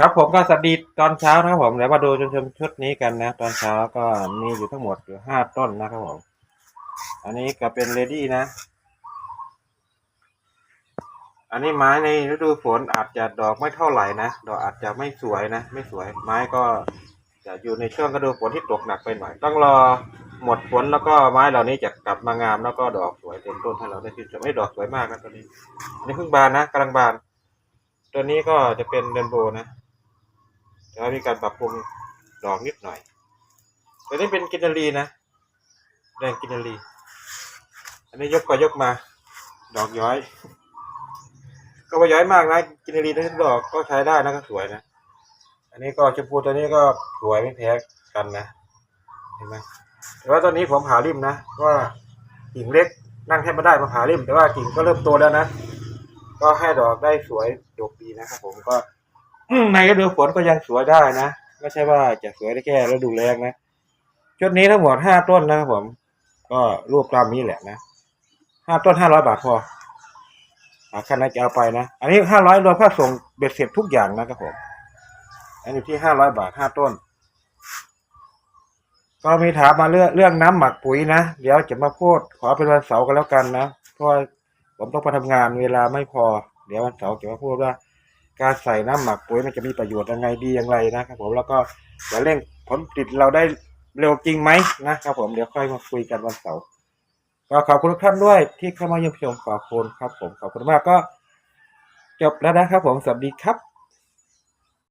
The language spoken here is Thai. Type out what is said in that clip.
ครับผมก็สวัสดีตอนเช้านะครับผมเดี๋ยวมาดูชมชุดนี้กันนะ ตอนเช้าก็มีอยู่ทั้งหมดอยู่ห้าต้นนะครับผม อันนี้ก็เป็นเลดี้นะ อันนี้ไม้ในฤดูฝนอาจจะดอกไม่เท่าไหร่นะ ดอกอาจจะไม่สวยนะ ไม่สวย ไม้ก็จะอยู่ในช่วงฤดูฝนที่ตกหนักไปหน่อย ต้องรอหมดฝนแล้วก็ไม้เหล่านี้จะกลับมางามแล้วก็ดอกสวยเต็มต้นให้เราได้ชื่นชมไม่ดอกสวยมากนะตัวนี้ อันนี้เพิ่งบานนะกำลังบาน ตัวนี้ก็จะเป็นเรนโบว์นะ แต่ว่ามีการปรับปรุงดอกนิดหน่อยตัวนี้เป็นกินนารีนะแดงกินนารีอันนี้ยกก็ยกมา ดอกย้อย ก็ไม่ย้อยมากนะกินนารีทั้งดอกก็ใช้ได้นะก็สวยนะ อันนี้ก็ชมพูตัวนี้ก็สวยไม่แพ้กันนะเห็นไหมแต่ว่าตอนนี้ผมผ่าริมนะว่ากิ่งเล็กนั่งแทบไม่ได้มาผ่าริมแต่ว่ากิ่งก็เริ่มโตแล้วนะ ก็ให้ดอกได้สวยดกดีนะครับผมก็ ในฤดูฝนก็ยังสวยได้นะไม่ใช่ว่าจะสวยได้แค่ฤดูแล้งนะชุดนี้ทั้งหมดห้าต้นนะครับผม ก็รูปตามนี้แหละนะห้าต้นห้าร้อยบาทพอหาคันไหนจะเอาไปนะ อันนี้ห้าร้อยรวมค่าส่งเบ็ดเสร็จทุกอย่างนะครับผม อันนี้ที่ห้าร้อยบาทห้าต้น ก็มีถามมาเรื่องเรื่องน้ำหมักปุ๋ยนะ เดี๋ยวจะมาพูดขอเป็นวันเสาร์กันแล้วกันนะ เพราะว่าผมต้องไปทำงานเวลาไม่พอ เดี๋ยววันเสาร์จะมาพูดว่า การใส่น้ำหมักปุ๋ยมันจะมีประโยชน์ยังไงดีอย่างไรนะครับผมแล้วก็จะเร่งผลผลิตเราได้เร็วจริงไหมนะครับผมเดี๋ยวค่อยมาคุยกันวันเสาร์ก็ขอบคุณทุกท่านด้วยที่เข้ามาเยี่ยมชมขอบคุณครับผมขอบคุณมากก็จบแล้วนะครับผมสวัสดีครับ